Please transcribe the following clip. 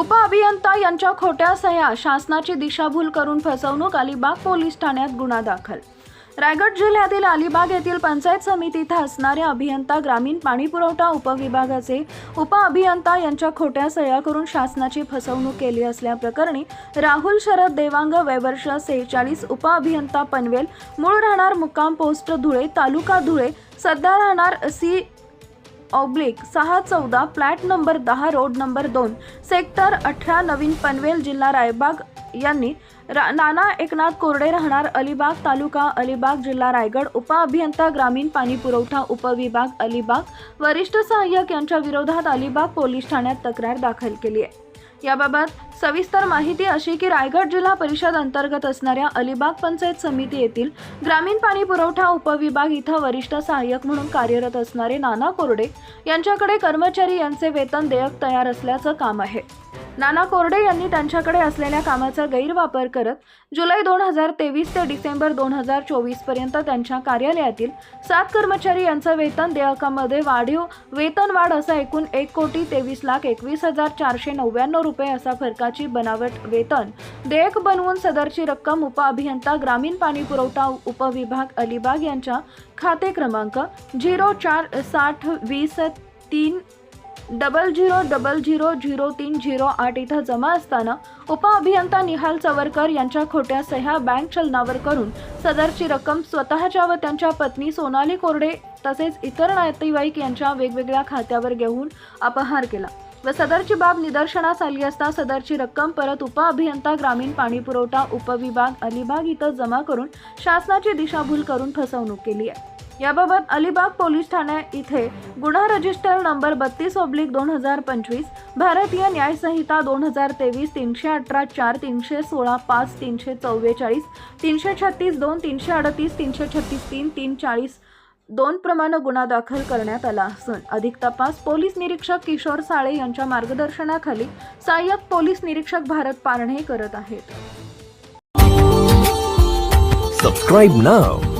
अभियंता यांच्या खोट्या सह्या शासनाची दिशाभूल करून फसवणूक अलिबाग पोलीस ठाण्यात गुन्हा दाखल. रायगड जिल्ह्यातील अलिबाग येथील पंचायत समितीत असणाऱ्या अभियंता ग्रामीण पाणीपुरवठा उपविभागाचे उपअभियंता यांच्या खोट्या सह्या करून शासनाची फसवणूक केली असल्याप्रकरणी राहुल शरद देवांग वयवर्ष सेहेचाळीस उपअभियंता पनवेल मूळ राहणार मुक्काम पोस्ट धुळे तालुका धुळे सध्या राहणार सी ऑब्लिक सहा चौदा फ्लॅट नंबर दहा रोड नंबर दोन सेक्टर अठरा नवीन पनवेल जिल्हा रायबाग यांनी रा नाना एकनाथ कोरडे राहणार अलिबाग तालुका अलिबाग जिल्हा रायगड उपअभियंता ग्रामीण पाणी पुरवठा उपविभाग अलिबाग. वरिष्ठ सहाय्यक यांच्या विरोधात अलिबाग पोलीस ठाण्यात तक्रार दाखल केली आहे. याबाबत सविस्तर माहिती अशी की रायगड जिल्हा परिषद अंतर्गत असणाऱ्या अलिबाग पंचायत समिती येथील ग्रामीण पाणी पुरवठा उपविभाग इथं वरिष्ठ सहाय्यक म्हणून कार्यरत असणारे नाना कोरडे यांच्याकडे कर्मचारी यांचे वेतन देयक तयार असल्याचं काम आहे. नाना कोरडे यांनी त्यांच्याकडे असलेल्या कामाचा गैरवापर करत जुलै दोन हजार तेवीस ते डिसेंबर दोन हजार चोवीसपर्यंत त्यांच्या कार्यालयातील सात कर्मचारी यांचं वेतन देयकामध्ये वाढीव वेतनवाढ असा एकूण एक कोटी तेवीस लाख एकवीस हजार चारशे नव्याण्णव रुपये असा फरकाची बनावट वेतन देयक बनवून सदरची रक्कम उपअभियंता ग्रामीण पाणी पुरवठा उपविभाग अलिबाग यांच्या खाते क्रमांक झिरो चार साठ वीस तीन double zero double zero zero तीन झिरो आठ इथं जमा असताना उपअभियंता निहाल चवरकर यांच्या खोट्या सह्या बँक चलनावर करून सदरची रक्कम स्वतःच्या व त्यांच्या पत्नी सोनाली कोरडे तसेच इतर नातेवाईक यांच्या वेगवेगळ्या खात्यावर घेऊन अपहार केला व सदरची बाब निदर्शनास आली असता सदरची रक्कम परत उपअभियंता ग्रामीण पाणीपुरवठा उपविभाग अलिबाग इथं जमा करून शासनाची दिशाभूल करून फसवणूक केली आहे. याबाबत अलिबाग पोलीस ठाणे इथे गुन्हा रजिस्टर नंबर बत्तीस ओब्लिक दोन हजार पंचवीस भारतीय न्यायसंहिता दोन हजार तेवीस तीनशे अठरा चार तीनशे सोळा पाच तीनशे चव्वेचाळीस तीनशे छत्तीस दोन तीनशे अडतीस तीनशे छत्तीस तीन तीन चाळीस दोन प्रमाण गुन्हा दाखल करण्यात आला असून अधिक तपास पोलीस निरीक्षक किशोर साळे यांच्या मार्गदर्शनाखाली सहाय्यक पोलीस निरीक्षक भारत पारणे करत आहेत. Subscribe now